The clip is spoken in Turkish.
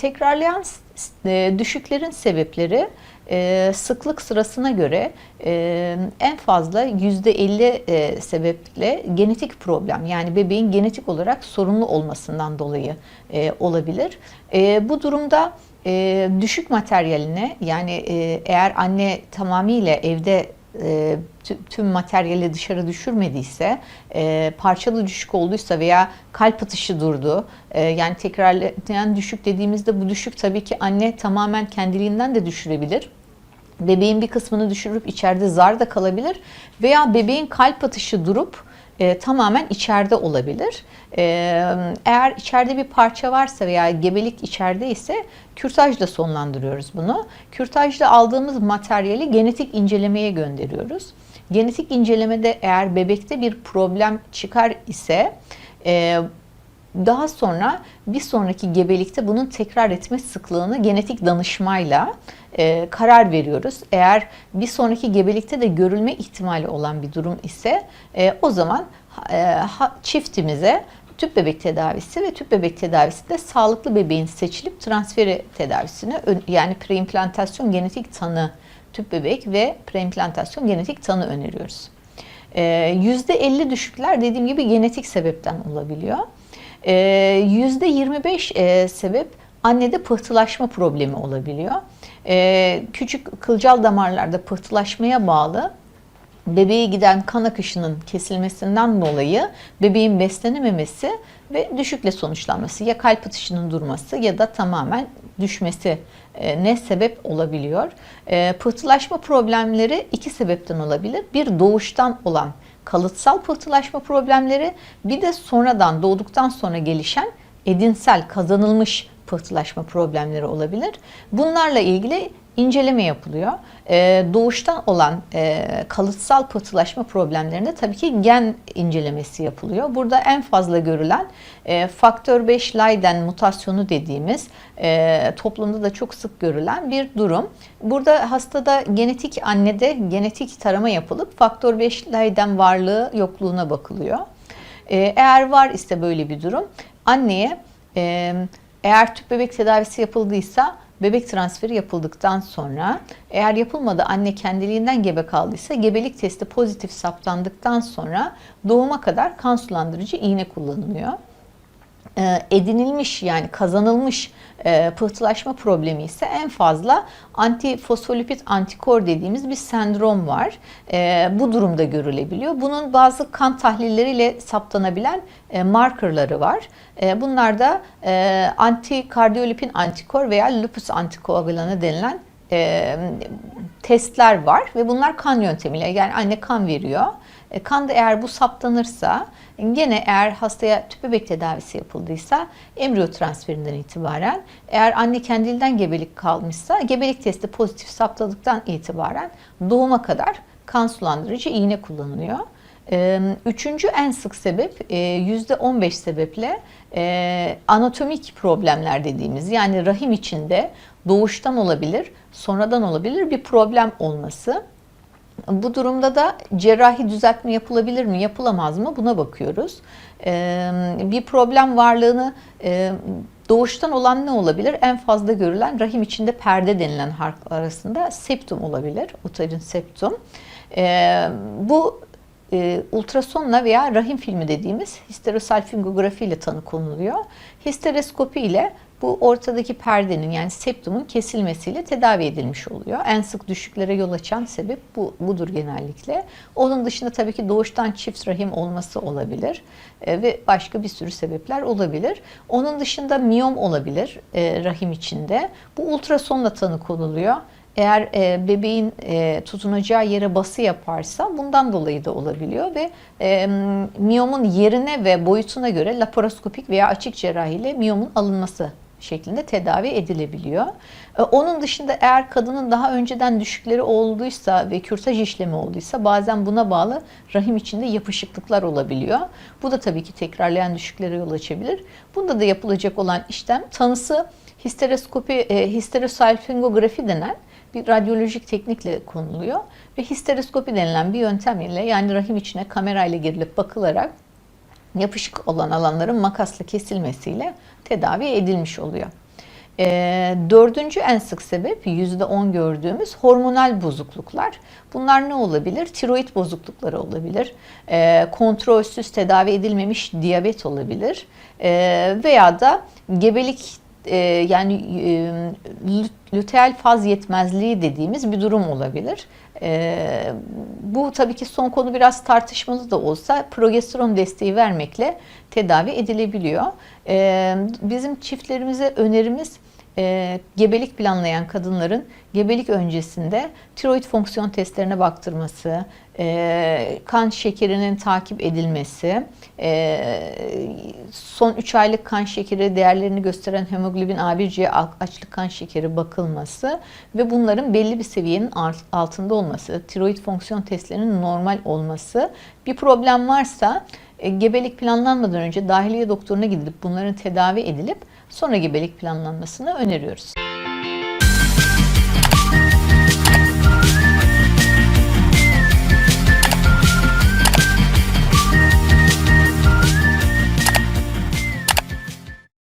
tekrarlayan e, düşüklerin sebepleri e, sıklık sırasına göre e, en fazla %50 e, sebeple genetik problem yani bebeğin genetik olarak sorunlu olmasından dolayı olabilir. Bu durumda düşük materyaline yani eğer anne tamamıyla evde e, tü- tüm materyali dışarı düşürmediyse, e, parçalı düşük olduysa veya kalp atışı durdu, e, yani tekrarlayan düşük dediğimizde bu düşük tabii ki anne tamamen kendiliğinden de düşürebilir. Bebeğin bir kısmını düşürüp içeride zar da kalabilir veya bebeğin kalp atışı durup e, tamamen içeride olabilir. E, eğer içeride bir parça varsa veya gebelik içeride ise kürtajla sonlandırıyoruz bunu. Kürtajla aldığımız materyali genetik incelemeye gönderiyoruz. Genetik incelemede eğer bebekte bir problem çıkar ise e, daha sonra bir sonraki gebelikte bunun tekrar etme sıklığını genetik danışmayla e, karar veriyoruz. Eğer bir sonraki gebelikte de görülme ihtimali olan bir durum ise e, o zaman e, ha- çiftimize tüp bebek tedavisi ve tüp bebek tedavisinde sağlıklı bebeğin seçilip transferi tedavisine yani preimplantasyon genetik tanı tüp bebek ve preimplantasyon genetik tanı öneriyoruz. Ee, %50 düşükler dediğim gibi genetik sebepten olabiliyor. Ee, %25 e, sebep annede pıhtılaşma problemi olabiliyor. Ee, küçük kılcal damarlarda pıhtılaşmaya bağlı bebeğe giden kan akışının kesilmesinden dolayı bebeğin beslenememesi ve düşükle sonuçlanması ya kalp atışının durması ya da tamamen düşmesi e, ne sebep olabiliyor? E, Pıhtılaşma problemleri iki sebepten olabilir. Bir doğuştan olan kalıtsal pıhtılaşma problemleri bir de sonradan doğduktan sonra gelişen edinsel kazanılmış pıhtılaşma problemleri olabilir. Bunlarla ilgili inceleme yapılıyor. Ee, doğuştan olan e, kalıtsal pıhtılaşma problemlerinde tabii ki gen incelemesi yapılıyor. Burada en fazla görülen e, faktör 5 Leiden mutasyonu dediğimiz e, toplumda da çok sık görülen bir durum. Burada hastada genetik annede genetik tarama yapılıp faktör 5 Leiden varlığı yokluğuna bakılıyor. Eğer var ise böyle bir durum anneye eğer tüp bebek tedavisi yapıldıysa bebek transferi yapıldıktan sonra eğer yapılmadı anne kendiliğinden gebe kaldıysa gebelik testi pozitif saptandıktan sonra doğuma kadar kan sulandırıcı iğne kullanılıyor edinilmiş yani kazanılmış e, pıhtılaşma problemi ise en fazla antifosfolipid antikor dediğimiz bir sendrom var. E, bu durumda görülebiliyor. Bunun bazı kan tahlilleriyle saptanabilen e, markerları var. E, bunlar da e, antikardiyolipin antikor veya lupus antikoagülanı denilen e, testler var ve bunlar kan yöntemiyle yani anne kan veriyor. E, kan da eğer bu saptanırsa gene eğer hastaya tüp bebek tedavisi yapıldıysa embriyo transferinden itibaren eğer anne kendiliğinden gebelik kalmışsa gebelik testi pozitif saptadıktan itibaren doğuma kadar kan sulandırıcı iğne kullanılıyor. Üçüncü en sık sebep e, %15 sebeple anatomik problemler dediğimiz yani rahim içinde doğuştan olabilir, sonradan olabilir bir problem olması. Bu durumda da cerrahi düzeltme yapılabilir mi, yapılamaz mı buna bakıyoruz. Bir problem varlığını doğuştan olan ne olabilir? En fazla görülen rahim içinde perde denilen harf arasında septum olabilir, uterin septum. Bu e, ultrasonla veya rahim filmi dediğimiz histerosalpingografi ile tanı konuluyor. Histeroskopi ile bu ortadaki perdenin yani septumun kesilmesiyle tedavi edilmiş oluyor. En sık düşüklere yol açan sebep bu budur genellikle. Onun dışında tabii ki doğuştan çift rahim olması olabilir e, ve başka bir sürü sebepler olabilir. Onun dışında miyom olabilir e, rahim içinde. Bu ultrasonla tanı konuluyor. Eğer e, bebeğin e, tutunacağı yere bası yaparsa bundan dolayı da olabiliyor ve e, miyomun yerine ve boyutuna göre laparoskopik veya açık cerrahiyle miyomun alınması şeklinde tedavi edilebiliyor. E, Onun dışında eğer kadının daha önceden düşükleri olduysa ve kürtaj işlemi olduysa bazen buna bağlı rahim içinde yapışıklıklar olabiliyor. Bu da tabii ki tekrarlayan düşüklere yol açabilir. Bunda da yapılacak olan işlem tanısı histeroskopi, e, histerosalpingografi denen bir radyolojik teknikle konuluyor ve histeroskopi denilen bir yöntem ile yani rahim içine kamerayla girilip bakılarak yapışık olan alanların makasla kesilmesiyle tedavi edilmiş oluyor. E, dördüncü en sık sebep %10 gördüğümüz hormonal bozukluklar. Bunlar ne olabilir? Tiroid bozuklukları olabilir. E, kontrolsüz tedavi edilmemiş diyabet olabilir. E, veya da gebelik e, yani e, lü- luteal faz yetmezliği dediğimiz bir durum olabilir. E, bu tabii ki son konu biraz tartışmalı da olsa progesteron desteği vermekle tedavi edilebiliyor. E, bizim çiftlerimize önerimiz e, gebelik planlayan kadınların gebelik öncesinde tiroid fonksiyon testlerine baktırması, e, kan şekerinin takip edilmesi, e, son 3 aylık kan şekeri değerlerini gösteren hemoglobin A1C açlık kan şekeri bakılması ve bunların belli bir seviyenin alt- altında olması, tiroid fonksiyon testlerinin normal olması. Bir problem varsa gebelik planlanmadan önce dahiliye doktoruna gidilip bunların tedavi edilip sonra gebelik planlanmasını öneriyoruz.